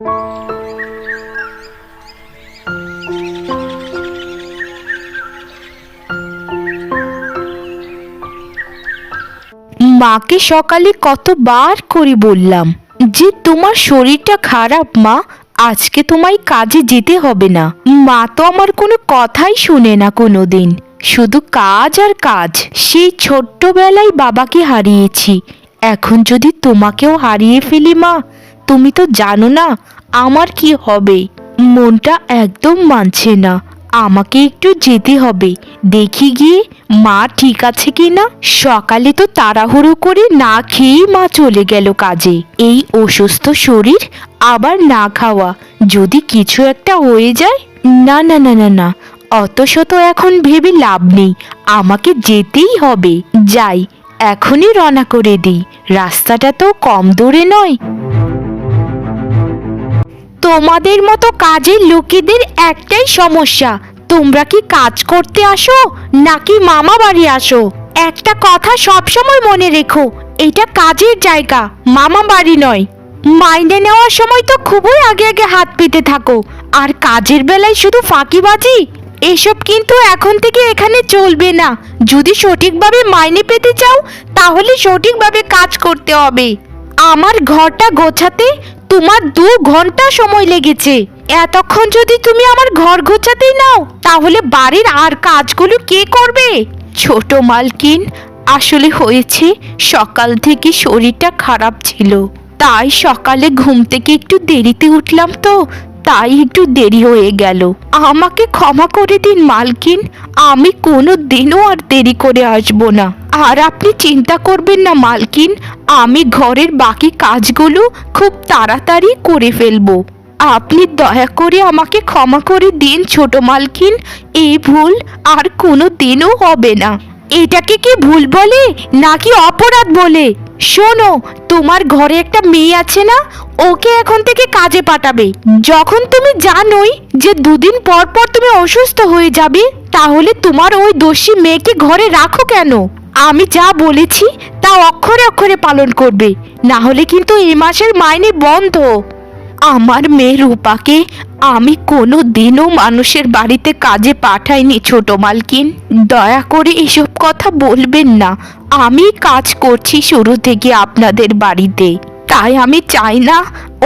মাকে সকালে কতবার করে বললাম যে তোমার শরীরটা খারাপ, মা। আজকে তোমায় কাজে যেতে হবে না। মা তো আমার কোনো কথাই শুনে না কোনোদিন। শুধু কাজ আর কাজ। সেই ছোট্টবেলায় বাবাকে হারিয়েছি। এখন যদি তোমাকেও হারিয়ে ফেলি, মা তুমি তো জানো না আমার কি হবে। মনটা একদম মানছে না। আমাকে একটু যেতে হবে। দেখি গিয়ে মা ঠিক আছে কি না সকালে তো তাড়াহুড়ো করে না খেয়েই মা চলে গেল কাজে। এই অসুস্থ শরীর আবার না খাওয়া। যদি কিছু একটা হয়ে যায়, না না না না না। অত শত এখন ভেবে লাভ নেই। আমাকে যেতেই হবে। যাই, এখনই রওনা করে দিই। রাস্তাটা তো কম দূরে নয়। তোমাদের মতো কাজের লোকেদের একটাই সমস্যা। তোমরা কি কাজ করতে আসো, নাকি মামা বাড়ি আসো? একটা কথা সবসময় মনে রেখো, এটা কাজের জায়গা, মামা বাড়ি নয়। মাইনে নেওয়ার সময় তো খুবই আগে আগে হাত পেতে থাকো, আর কাজের বেলায় শুধু ফাঁকিবাজি? এসব কিন্তু এখন থেকে এখানে চলবে না। যদি সঠিকভাবে মাইনে পেতে চাও, তাহলে সঠিকভাবে কাজ করতে হবে। আমার ঘরটা গোছাতে তোমার দু ঘণ্টা সময় লেগেছে। এতক্ষণ যদি তুমি আমার ঘর গোছাতেই নাও, তাহলে বাড়ির আর কাজগুলো কে করবে? ছোট মালকিন, আসলে হয়েছে সকাল থেকে শরীরটা খারাপ ছিল। তাই সকালে ঘুম থেকে একটু দেরিতে উঠলাম তো, তাই একটু দেরি হয়ে গেল। আমাকে ক্ষমা করে দিন মালকিন, আমি কোনো দিনও আর দেরি করে আসব না। আর আপনি চিন্তা করবেন না মালকিন আমি ঘরের বাকি কাজগুলো খুব তাড়াতাড়ি করে ফেলব। আপনি দয়া করে আমাকে ক্ষমা করে দিন ছোট মালকিন। এই ভুল আর কোনো দিনও হবে না। এটাকে কি ভুল বলে নাকি অপরাধ বলে? শোনো, তোমার ঘরে একটা মেয়ে আছে না? ওকে এখন থেকে কাজে পাঠাবে। যখন তুমি জানোই যে দুদিন পর পর তুমি অসুস্থ হয়ে যাবে, তাহলে তোমার ওই দোষী মেয়েকে ঘরে রাখো কেন? আমি যা বলেছি তা অক্ষরে অক্ষরে পালন করবে। না হলে কিন্তু এই মাসের মাইনে বন্ধ। আমার মেয়ে রূপাকে আমি কোনো দিনও মানুষের বাড়িতে কাজে পাঠাইনি, ছোট মালকিন। দয়া করে এসব কথা বলবেন না। আমি কাজ করছি শুরু থেকে আপনাদের বাড়িতে। তাই আমি চাই না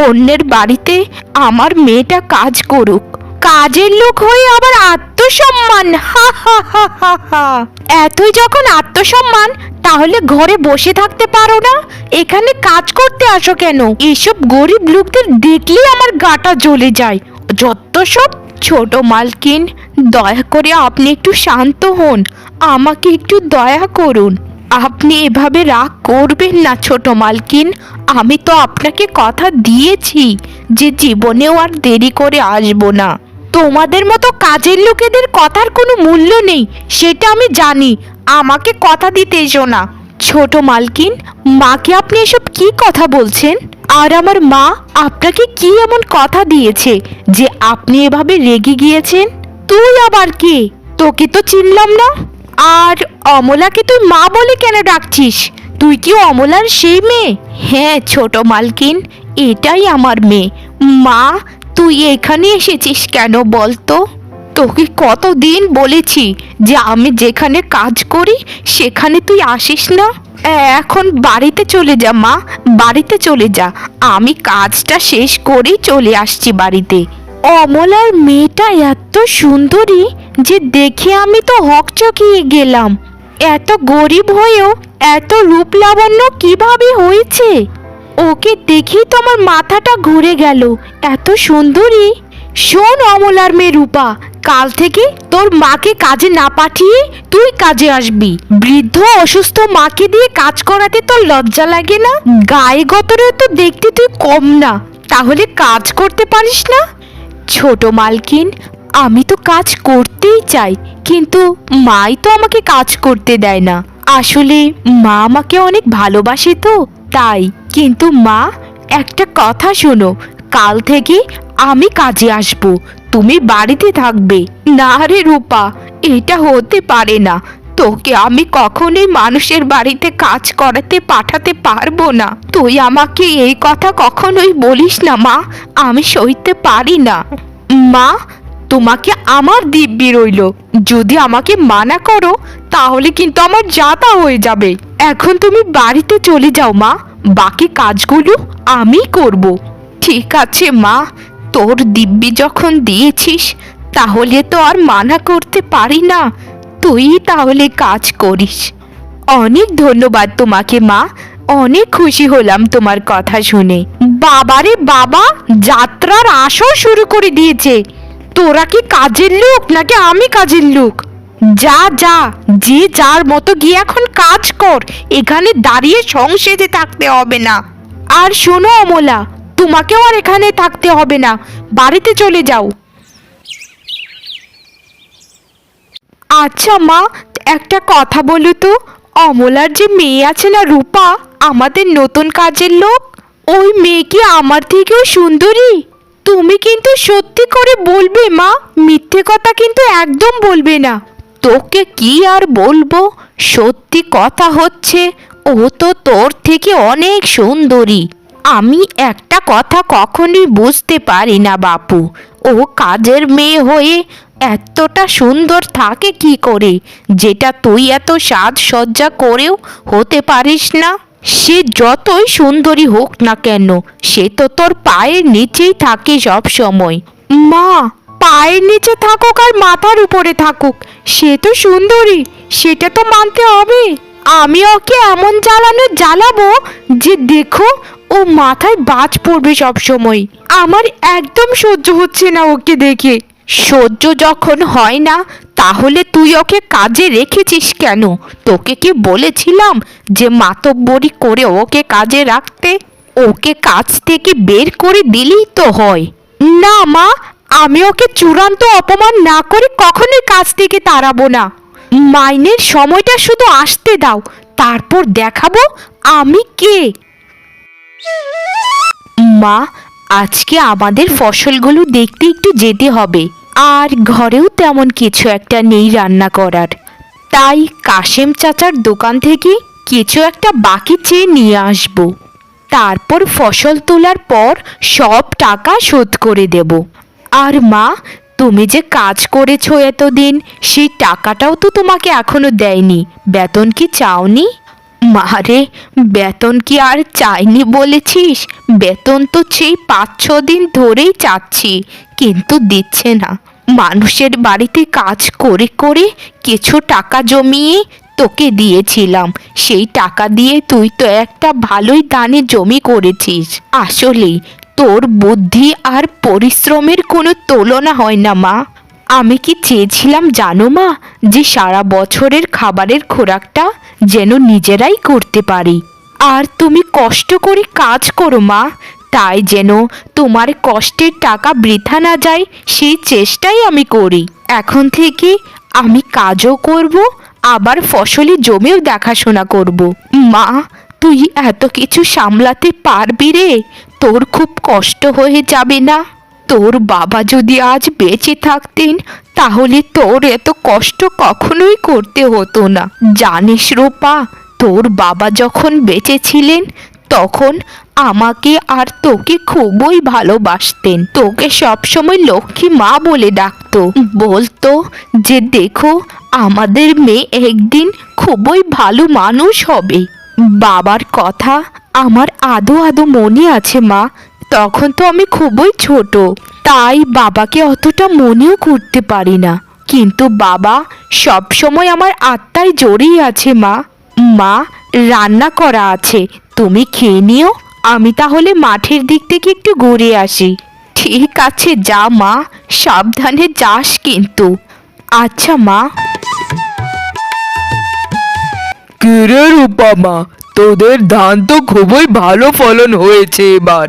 অন্যের বাড়িতে আমার মেয়েটা কাজ করুক। কাজের লোক হয়ে আবার আত্মসম্মান। হা হা হা হা হা। এতই যখন আত্মসম্মান, তাহলে ঘরে বসে থাকতে পারো না? এখানে কাজ করতে আসো কেন? এসব গরিব লোকদের দেখলেই আমার গাটা জ্বলে যায়। যত সব ছোট মালকিন, দয়া করে আপনি একটু শান্ত হন। আমাকে একটু দয়া করুন। আপনি এভাবে রাগ করবেন না, ছোট মালকিন। আমি তো আপনাকে কথা দিয়েছি যে জীবনেও আর দেরি করে আসব না। তোমাদের মতো কাজের লোকেদের কথার কোনো মূল্য নেই, সেটা আমি জানি। আমাকে কথা দিতে এসো না। ছোট মালকিন, মাকে আপনি এসব কি কথা বলছেন? আর আমার মা আপনাকে কি এমন কথা দিয়েছে যে আপনি এভাবে রেগে গিয়েছেন? তুই আবার কে? তোকে তো চিনলাম না। আর অমলাকে তুই মা বলে কেন ডাকছিস? তুই কি অমলার সেই মেয়ে? হ্যাঁ ছোট মালকিন, এটাই আমার মেয়ে। মা তুই এখানে এসেছিস কেন বলতো? তোকে কতদিন বলেছি যে আমি যেখানে কাজ করি, সেখানে তুই আসিস না? এখন বাড়িতে চলে যা, মা। বাড়িতে চলে যা। আমি কাজটা শেষ করেই চলে আসছি বাড়িতে। অমলার মেয়েটা এত সুন্দরী যে দেখে আমি তো হকচকিয়ে গেলাম। এত গরিব হয়েও এত রূপ লাবণ্য কীভাবে হয়েছে? ওকে দেখি তো আমার মাথাটা ঘুরে গেল। এত সুন্দরী। শোন অমলার মেয়ে রূপা, কাল থেকে তোর মাকে কাজে না পাঠিয়ে তুই কাজে আসবি। বৃদ্ধ অসুস্থ মাকে দিয়ে কাজ করাতে তোর লজ্জা লাগে না? গায়ে গতরে তো দেখতে তুই কম না। তাহলে কাজ করতে পারিস না? ছোট মালকিন, আমি তো কাজ করতেই চাই, কিন্তু মাই তো আমাকে কাজ করতে দেয় না। আসলে মা আমাকে অনেক ভালোবাসে তো। তাই কিন্তু মা, একটা কথা শোনো, কাল থেকে আমি কাজে আসব, তুমি বাড়িতে থাকবে। না রে রূপা, এটা হতে পারে না, তোকে আমি কখনোই মানুষের বাড়িতে কাজ করাতে পাঠাতে পারব না। তুই আমাকে এই কথা কখনোই বলিস না মা, আমি সইতে পারি না। মা তোমাকে আমার দিব্যি রইল। যদি আমাকে মানা করো, তাহলে কিন্তু আমার যাতা হয়ে যাবে। এখন তুমি বাড়িতে চলে যাও, মা। বাকি কাজগুলো আমি করব। ঠিক আছে, মা। তোর দিব্যি যখন দিয়েছিস, তাহলে তো আর মানা করতে পারি না। তুই তাহলে কাজ করিস। অনেক ধন্যবাদ তোমাকে, মা। অনেক খুশি হলাম তোমার কথা শুনে। বাবারে বাবা, যাত্রার আসর শুরু করে দিয়েছে। তোরা কি কাজের লোক নাকি আমি কাজের লোক? যা যা, যে যার মতো গিয়ে এখন কাজ কর, এখানে দাঁড়িয়ে সংসেদে থাকতে হবে না। আর শোনো অমলা, তোমাকেও আর এখানে থাকতে হবে না, বাড়িতে চলে যাও। আচ্ছা মা, একটা কথা বলো তো, অমলার যে মেয়ে আছে না রূপা, আমাদের নতুন কাজের লোক? ওই মেয়ে কি আমার থেকেও সুন্দরী? তুমি কিন্তু সত্যি করে বলবে, মা। মিথ্যে কথা কিন্তু একদম বলবে না। তোকে কি আর বলব? সত্যি কথা হচ্ছে, ও তো তোর থেকে অনেক সুন্দরী। আমি একটা কথা কখনোই বুঝতে পারি না, বাপু। ও কাজের মেয়ে হয়ে এতটা সুন্দর থাকে কি করে? যেটা তুই এত সাজসজ্জা করেও হতে পারিস না। সে যতই সুন্দরী হোক না কেন সে তো তোর পায়ের নিচেই থাকে সব সময়। মা পায়ের নিচে থাকুক আর মাথার উপরে থাকুক সে তো সুন্দরী সেটা তো মানতে হবে। আমি ওকে এমন জ্বালানো জ্বালাবো যে দেখো ও মাথায় বাজ পড়বে সব সময়। আমার একদম সহ্য হচ্ছে না ওকে দেখে। সহ্য যখন হয় না তাহলে তুই ওকে কাজে রেখেছিস কেন? তোকে কি বলেছিলাম যে মাতব্বরি করে ওকে কাজে রাখতে? ওকে কাজ থেকে বের করে দিলেই তো হয়। না মা, আমি ওকে চূড়ান্ত অপমান না করে কখনোই কাজ থেকে তাড়াবো না। মাইনের সময়টা শুধু আসতে দাও, তারপর দেখাবো আমি কে। মা, আজকে আমাদের ফসলগুলো দেখতে একটু যেতে হবে। আর ঘরেও তেমন কিছু একটা নেই রান্না করার। তাই কাশেম চাচার দোকান থেকে কিছু একটা বাকি চেয়ে নিয়ে আসব। তারপর ফসল তোলার পর সব টাকা শোধ করে দেব। আর মা, তুমি যে কাজ করেছ এতদিন, সেই টাকাটাও তো তোমাকে এখনও দেয়নি। বেতন কি চাওনি? মারে বেতন কি আর চাইনি বলেছিস? বেতন তো সেই পাঁচ ছ দিন ধরেই চাচ্ছি। কিন্তু দিচ্ছে না। মানুষের বাড়িতে কাজ করে করে কিছু টাকা জমিয়ে তোকে দিয়েছিলাম। সেই টাকা দিয়ে তুই তো একটা ভালোই দানে জমি করেছিস। আসলেই তোর বুদ্ধি আর পরিশ্রমের কোনো তুলনা হয় না, মা। আমি কি চেয়েছিলাম জানো, মা, যে সারা বছরের খাবারের খোরাকটা যেন নিজেরাই করতে পারি? আর তুমি কষ্ট করে কাজ করো, মা। তাই যেন তোমার কষ্টের টাকা বৃথা না যায়, সেই চেষ্টাই আমি করি। এখন থেকে আমি কাজও করব, আবার ফসলি জমিও দেখাশোনা করব। মা, তুই এত কিছু সামলাতে পারবি রে? তোর খুব কষ্ট হয়ে যাবে না? তোর বাবা যদি আজ বেঁচে থাকতেন, তাহলে তোর এত কষ্ট কখনোই করতে হতো না। জানিস রূপা, তোর বাবা যখন বেঁচে ছিলেন তখন আমাকে আর তোকে খুবই ভালোবাসতেন। তোকে সবসময় লক্ষ্মী মা বলে ডাকতো। বলতো যে, দেখো, আমাদের মেয়ে একদিন খুবই ভালো মানুষ হবে। বাবার কথা আমার আদো আদো মনে আছে, মা। তখন তো আমি খুবই ছোট, তাই বাবাকে অতটা মনেও করতে পারি না। কিন্তু বাবা সব সময় আমার আত্মায় জড়িয়ে আছে, মা। মা, রান্না করা আছে তুমি খেয়ে নিও, আমি তাহলে মাঠের দিক থেকে একটু ঘুরে আসি। ঠিক আছে, যা মা, সাবধানে যাস কিন্তু। আচ্ছা মা। কিরে রূপামা তোদের ধান তো খুবই ভালো ফলন হয়েছে এবার।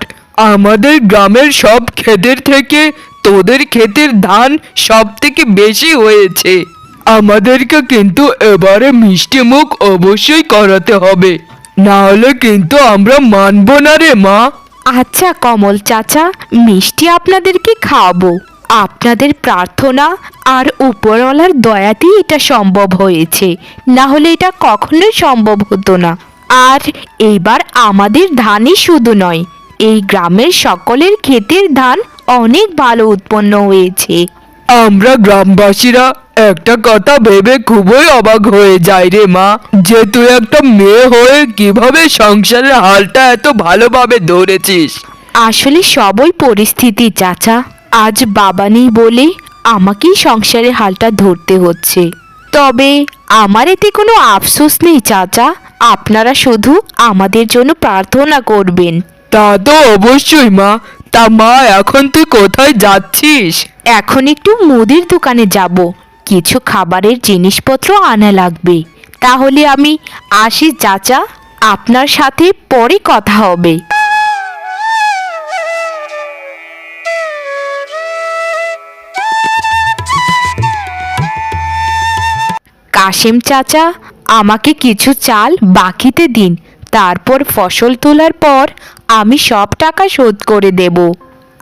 আমাদের গ্রামের সব ক্ষেতের থেকে তোদের ক্ষেতের ধান সব থেকে বেশি হয়েছে। আমাদেরকে কিন্তু এবারে মিষ্টি মুখ অবশ্যই করাতে হবে। না হলে কিন্তু আমরা মানবো না রে মা। আচ্ছা কমল চাচা মিষ্টি আপনাদেরকে খাওয়াবো। আপনাদের প্রার্থনা আর উপরওয়ালার দয়াতেই এটা সম্ভব হয়েছে। না হলে এটা কখনোই সম্ভব হতো না। আর এইবার আমাদের ধানই শুধু নয় এই গ্রামের সকলের ক্ষেতের ধান অনেক ভালো উৎপন্ন হয়েছে। আমরা গ্রামবাসীরা একটা কথা ভেবে খুবই অবাক হয়ে যায় রে মা। যে তুই একটা মেয়ে হয়ে কীভাবে সংসারের হালটা এত ভালোভাবে ধরেছিস? আসলে সবই পরিস্থিতি চাচা। আজ বাবা নেই বলে আমাকেই সংসারের হালটা ধরতে হচ্ছে। তবে আমার এতে কোনো আফসোস নেই চাচা। আপনারা শুধু আমাদের জন্য প্রার্থনা করবেন। তা তো অবশ্যই মা। তা মা এখন তুই কোথায় যাচ্ছিস? এখন একটু মুদির দোকানে যাব। কিছু খাবারের জিনিসপত্র আনা লাগবে। তাহলে আমি আসি, চাচা। আপনার সাথে পরে কথা হবে। কাশেম চাচা, আমাকে কিছু চাল বাকিতে দিন। তারপর ফসল তোলার পর আমি সব টাকা শোধ করে দেব।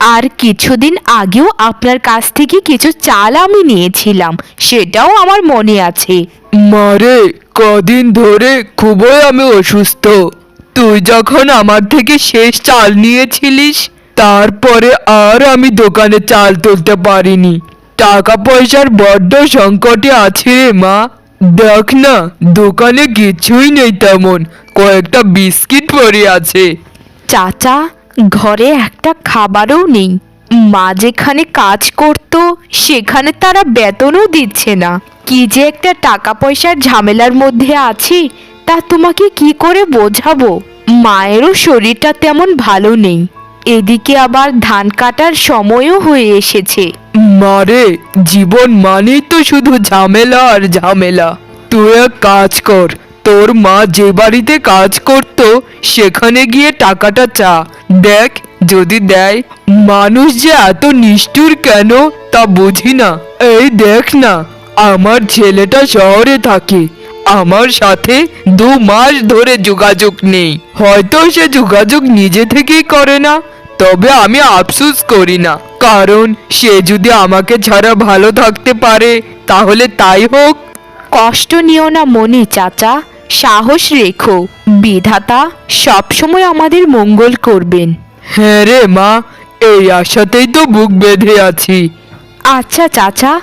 আর কিছুদিন আগেও আপনার কাছ থেকে কিছু চাল আমি নিয়েছিলাম সেটাও আমার মনে আছে। মারে কদিন ধরে খুবই আমি অসুস্থ। তুই যখন আমার থেকে শেষ চাল নিয়েছিলিস তারপরে আর আমি দোকানে চাল তুলতে পারিনি। টাকা পয়সার বড্ড সংকটে আছে রে মা। দেখ না দোকানে কিছুই নেই তেমন কয়েকটা বিস্কিট পড়ে আছে। চাচা ঘরে একটা খাবারও নেই। মা যেখানে কাজ করত, সেখানে তারা বেতনও দিচ্ছে না। কি যে একটা টাকা পয়সার ঝামেলার মধ্যে আছি, তা তোমাকে কি করে বোঝাবো? মায়েরও শরীরটা তেমন ভালো নেই। এদিকে আবার ধান কাটার সময়ও হয়ে এসেছে। মারে জীবন মানেই তো শুধু ঝামেলা আর ঝামেলা। তুই এক কাজ কর, তোর মা যে বাড়িতে কাজ করত সেখানে গিয়ে টাকাটা চা। দেখ, যদি দেয়, মানুষ যে এত নিষ্ঠুর কেন তা বুঝি না। এই দেখ না, আমার ছেলেটা শহরে থাকে। আমার সাথে দু মাস ধরে যোগাযোগ নেই। হয়তো সে যোগাযোগ নিজে থেকেই করে না, তবে আমি আফসুস করি না। কারণ সে যদি আমাকে ছাড়া ভালো থাকতে পারে, তাহলে তাই হোক। কষ্ট নিও না মনে চাচা। সাহস রেখো। বিধাতা সবসময় আমাদের মঙ্গল করবেন। হ্যাঁ রে মা এই আশাতেই তো বুক বেঁধে আছি। আচ্ছা চাচা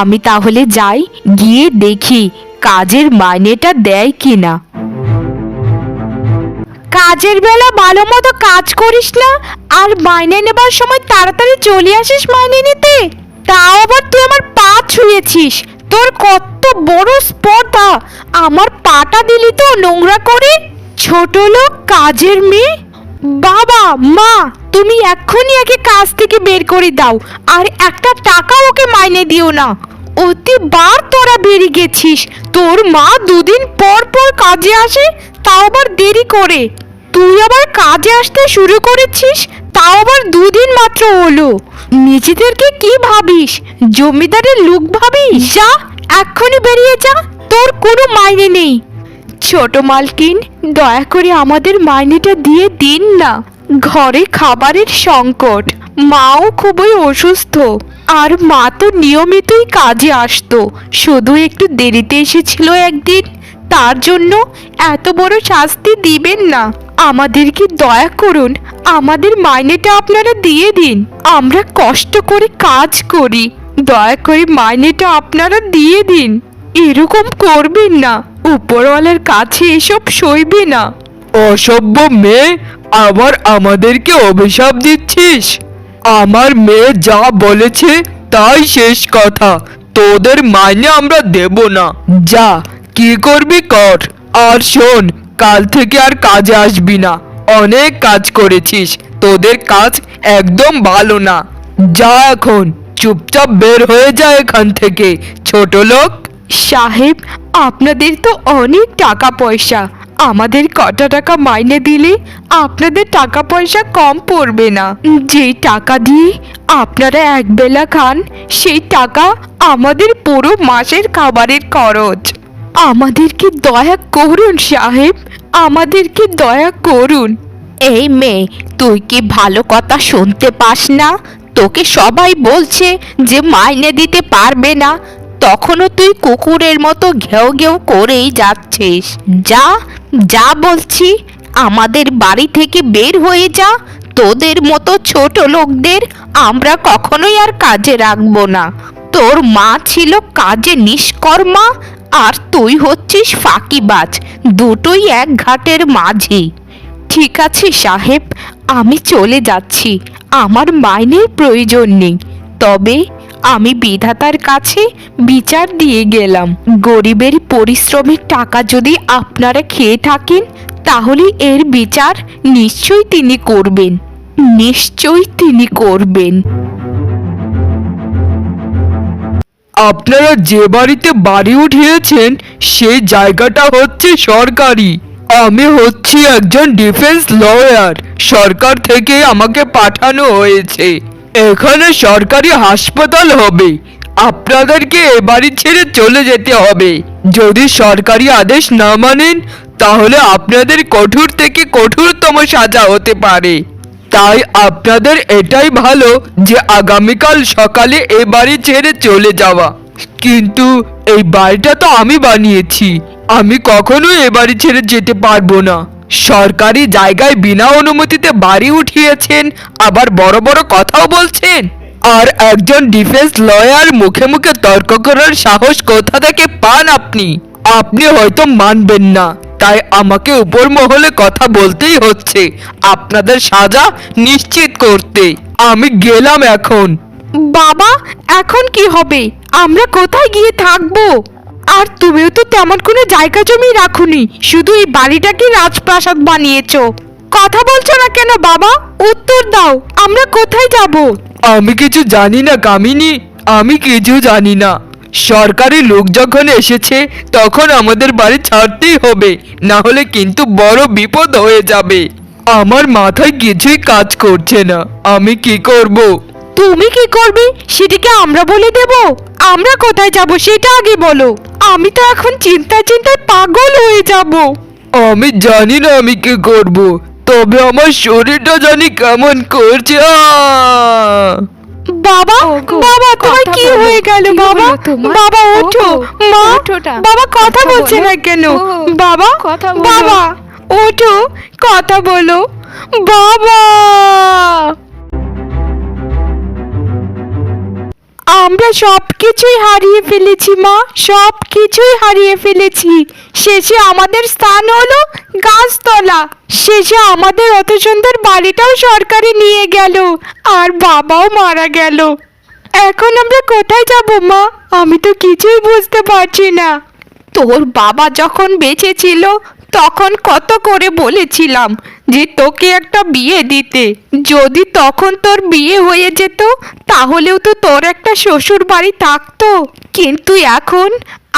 আমি তাহলে যাই গিয়ে দেখি কাজের মাইনেটা দেয় কিনা। কাজের বেলা ভালো মতো কাজ করিস না আর মাইনে নেবার সময় তাড়াতাড়ি চলে আসিস মাইনে নিতে। তাও আবার তুই আমার পা ছুঁয়েছিস তোর কত বড় স্পর্ধা। আমার পাটা দিলি তো নোংরা করে। ছোট লোক, কাজের মেয়ে। বাবা, মা, তুমি এক্ষুনি একে কাজ থেকে বের করে দাও। আর একটা টাকা ওকে মাইনে দিও না। অতিবার তোরা বেরিয়ে গেছিস। তোর মা দুদিন পর পর কাজে আসে, তাও আবার দেরি করে। তুই আবার কাজে আসতে শুরু করেছিস, তাও আবার হলো নিজেদেরকে কি ভাবিস? জমিদারের লোক ভাবিস? যা, এক্ষুনি বেরিয়ে যা, তোর কোনো মাইনে নেই। ছোট মালকিন, দয়া করে আমাদের মাইনেটা দিয়ে দিন না। ঘরে খাবারের সংকট, মাও খুবই অসুস্থ, আর মা তো নিয়মিতই কাজে আসতো। শুধু একটু দেরিতে এসেছিল একদিন, তার জন্য এত বড় শাস্তি দিবেন না। আমাদেরকে দয়া করুন, আমাদের মাইনেটা আপনারা দিয়ে দিন। আমরা কষ্ট করে কাজ করি, দয়া করে মাইনেটা আপনারা দিয়ে দিন। এরকম করবেন না, উপরওয়ালার কাছে এসব সইবে না। অসভ্য মেয়ে, আবার আমাদেরকে অভিশাপ দিচ্ছিস? আমার মেয়ে যা বলেছে তাই শেষ কথা, তোদের মাইনে আমরা দেব না। যা, কি করবি কর। আর শোন কাল থেকে আর কাজে আসবি না। অনেক কাজ করেছিস। তোদের কাজ একদম ভালো না। যা এখন, চুপচাপ বের হয়ে যা এখান থেকে। ছোট লোক। সাহেব, আপনাদের তো অনেক টাকা পয়সা। আমাদের কটা টাকা মাইনে দিলে আপনাদের টাকা পয়সা কম পড়বে না। যে টাকা দিয়ে আপনারা একবেলা খান, সেই টাকা আমাদের পুরো মাসের খাবারের খরচ। আমাদেরকে দয়া করুন, সাহেব। আমাদেরকে দয়া করুন। এই মেয়ে, তুই কি ভালো কথা শুনতে পাস না? তোকে সবাই বলছে যে মাইনে দিতে পারবে না। তখনও তুই কুকুরের মতো ঘেউ ঘেউ করেই যাচ্ছিস। যা যা বলছি, আমাদের বাড়ি থেকে বের হয়ে যা। তোদের মতো ছোট লোকদের আমরা কখনোই আর কাজে রাখব না। তোর মা ছিল কাজে নিষ্কর্মা আর তুই হচ্ছিস ফাঁকিবাজ, দুটোই এক ঘাটের মাঝি। ঠিক আছে সাহেব, আমি চলে যাচ্ছি, আমার মাইনের প্রয়োজন নেই। তবে আমি বিধাতার কাছে বিচার দিয়ে গেলাম। গরিবের পরিশ্রমের টাকা যদি আপনারা খেয়ে থাকেন, তাহলে এর বিচার নিশ্চয়ই তিনি করবেন। নিশ্চয়ই তিনি করবেন। আপনারা যে বাড়িতে বাড়ি উঠিয়েছেন, সেই জায়গাটা হচ্ছে সরকারি। আমি হচ্ছি একজন ডিফেন্স লয়ার। সরকার থেকে আমাকে পাঠানো হয়েছে। এখানে সরকারি হাসপাতাল হবে। আপনাদেরকে এ বাড়ি ছেড়ে চলে যেতে হবে। যদি সরকারি আদেশ না মানেন, তাহলে আপনাদের কঠোর থেকে কঠোরতম সাজা হতে পারে। তাই আপনাদের এটাই ভালো যে আগামীকাল সকালে এ বাড়ি ছেড়ে চলে যাওয়া। কিন্তু এই বাড়িটা তো আমি বানিয়েছি। আমি কখনো এ বাড়ি ছেড়ে যেতে পারব না। সরকারি জায়গায় বিনা অনুমতিতে বাড়ি উঠিয়েছেন, আবার বড় বড় কথাও বলছেন। আর একজন ডিফেন্স লয়ার মুখে মুখে তর্ক করার সাহস কোথা থেকে পান আপনি? আপনি হয়তো মানবেন না। তাই আমাকে উপর মহলে কথা বলতেই হচ্ছে। আপনাদের সাজা নিশ্চিত করতে। আমি গেলাম এখন। বাবা এখন কি হবে? আমরা কোথায় গিয়ে থাকব? আর তুমিও তো তেমন কোনো জায়গা জমি রাখুনি। শুধু এই বাড়িটাকে রাজপ্রাসাদ বানিয়েছো। কথা বলছো না কেন বাবা? উত্তর দাও আমরা কোথায় যাব? আমি কিছু জানি না কামিনী। আমি কিছু জানি না। সরকারি লোক যখন এসেছে তখন আমাদের বাড়ি ছাড়তেই হবে না হলে কিন্তু বড় বিপদ হয়ে যাবে। আমার মাথায় কিছুই কাজ করছে না। আমি কি করব? তুমি কি করবে? সেটাকে আমরা বলে দেব। আমরা কোথায় যাব সেটা আগে বলো। আমি তো এখন চিন্তা চিন্তায় পাগল হয়ে যাব। আমি জানি না আমি কি করব তবে আমার শরীরটা জানি কেমন করছে! বাবা বাবা তোমার কি হয়ে গেল বাবা? বাবা ওঠো মা বাবা কথা বলছে বলো। না কেন? বাবা কথা বাবা ওঠো কথা বলো। বাবা! আমরা সব কিছুই হারিয়ে ফেলেছি, মা। সব কিছুই হারিয়ে ফেলেছি। শেষে আমাদের স্থান হলো গাছতলা। শেষে আমাদের অত সুন্দর বাড়িটাও সরকারি নিয়ে গেল আর বাবাও মারা গেল। এখন আমরা কোথায় যাব, মা? আমি তো কিছুই বুঝতে পারছি না। তোর বাবা যখন বেঁচে ছিল তখন কত করে বলেছিলাম যে তোকে একটা বিয়ে দিতে। যদি তখন তোর বিয়ে হয়ে যেত, তাহলেও তো তোর একটা শ্বশুর বাড়ি থাকতো। কিন্তু এখন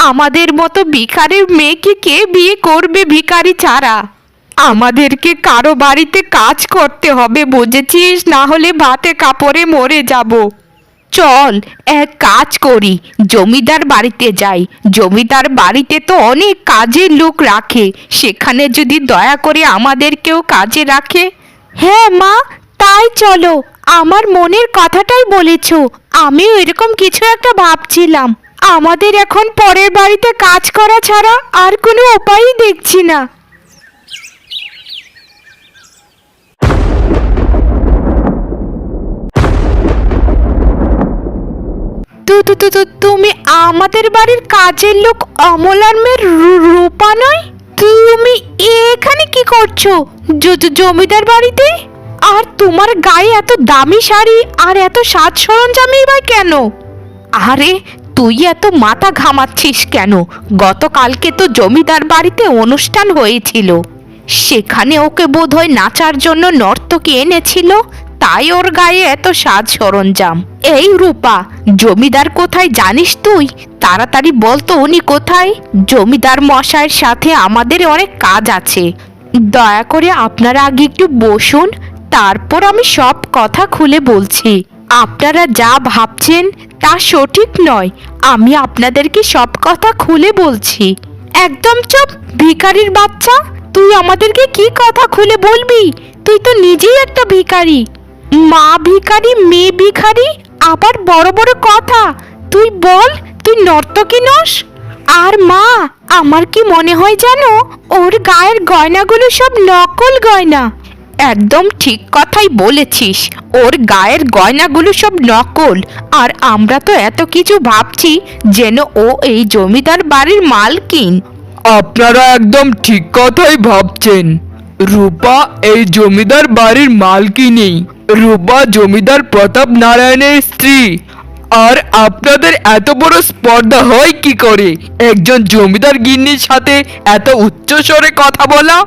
আমাদের মতো ভিখারির মেয়েকে কে বিয়ে করবে ভিখারি ছাড়া? আমাদেরকে কারও বাড়িতে কাজ করতে হবে, বুঝেছিস? না হলে ভাতে কাপড়ে মরে যাব। চল, এক কাজ করি, জমিদার বাড়িতে যাই। জমিদার বাড়িতে তো অনেক কাজের লোক রাখে। সেখানে যদি দয়া করে আমাদেরকেও কাজে রাখে? হ্যাঁ মা, তাই চলো। আমার মনের কথাটাই বলেছ। আমিও এরকম কিছু একটা ভাবছিলাম। আমাদের এখন পরের বাড়িতে কাজ করা ছাড়া আর কোনো উপায়ই দেখছি না তু তু তু তু- তুমি আমাদের বাড়ির কাজের লোক অমলার মেয়ের রূপা নয়? তুমি এখানে কি করছ? জমিদার বাড়িতে? আর তোমার গায়ে এত দামি শাড়ি আর এত সাজ সরঞ্জামই বা কেন? আরে, তুই এত মাথা ঘামাচ্ছিস কেন? গতকালকে তো জমিদার বাড়িতে অনুষ্ঠান হয়েছিল। সেখানে ওকে বোধহয় নাচার জন্য নর্তকী এনেছিল। তাই ওর গায়ে এত সাজ সরঞ্জাম। এই রূপা, জমিদার কোথায় জানিস তুই? তাড়াতাড়ি বলতো উনি কোথায়? জমিদার মশাইয়ের সাথে আমাদের অনেক কাজ আছে। দয়া করে আপনারা আগে একটু বসুন, তারপর আমি সব কথা খুলে বলছি। আপনারা যা ভাবছেন তা সঠিক নয়, আমি আপনাদেরকে সব কথা খুলে বলছি। একদম চুপ, ভিখারির বাচ্চা! তুই আমাদেরকে কি কথা খুলে বলবি? তুই তো নিজেই একটা ভিখারি। মা ভিখারি মেয়ে ভিখারি আবার বড় বড় কথা। তুই বল, তুই নর্তকী নস? আর মা, আমার কি মনে হয় জানো? ওর গায়ের গয়নাগুলো সব নকল গয়না। একদম ঠিক কথাই বলেছিস। ওর গায়ের গয়নাগুলো সব নকল। আর আমরা তো এত কিছু ভাবছি যেন ও এই জমিদার বাড়ির মালকিন। আপনারা একদম ঠিক কথাই ভাবছেন। রূপা, এই জমিদার বাড়ির মালকিনি রূপা জমিদার প্রতাপ নারায়ণের স্ত্রী। আর আপনাদের এত বড় স্পর্ধা হয় কি করে? একজন জমিদার গিন্নির সাথে এত উচ্চ স্বরে কথা বলা?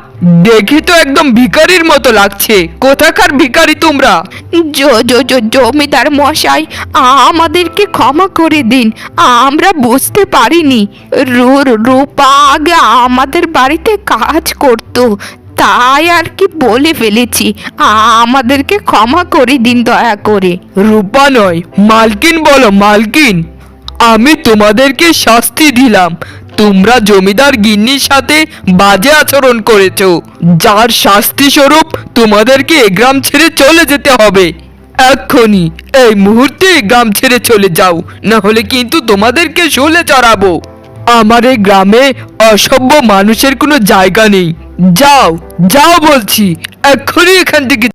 দেখি তো একদম ভিখারির মতো লাগছে। কোথাকার ভিখারি তোমরা? জমিদার মশাই, আমাদেরকে ক্ষমা করে দিন। আমরা বুঝতে পারিনি। রূপা আগে আমাদের বাড়িতে কাজ করতো। তাই আর কি বলে ফেলেছি। আমাদেরকে ক্ষমা করে দিন দয়া করে। রূপা নয়, মালকিন বলো, মালকিন। আমি তোমাদেরকে শাস্তি দিলাম। তোমরা জমিদার গিন্নির সাথে বাজে আচরণ করেছ। যার শাস্তি স্বরূপ তোমাদেরকে এ গ্রাম ছেড়ে চলে যেতে হবে। এক্ষুনি এই মুহূর্তে এই গ্রাম ছেড়ে চলে যাও না হলে কিন্তু তোমাদেরকে শুলে চড়াবো। আমার এই গ্রামে অসভ্য মানুষের কোনো জায়গা নেই। যাও যাও বলছি এক্ষুনি এখান থেকে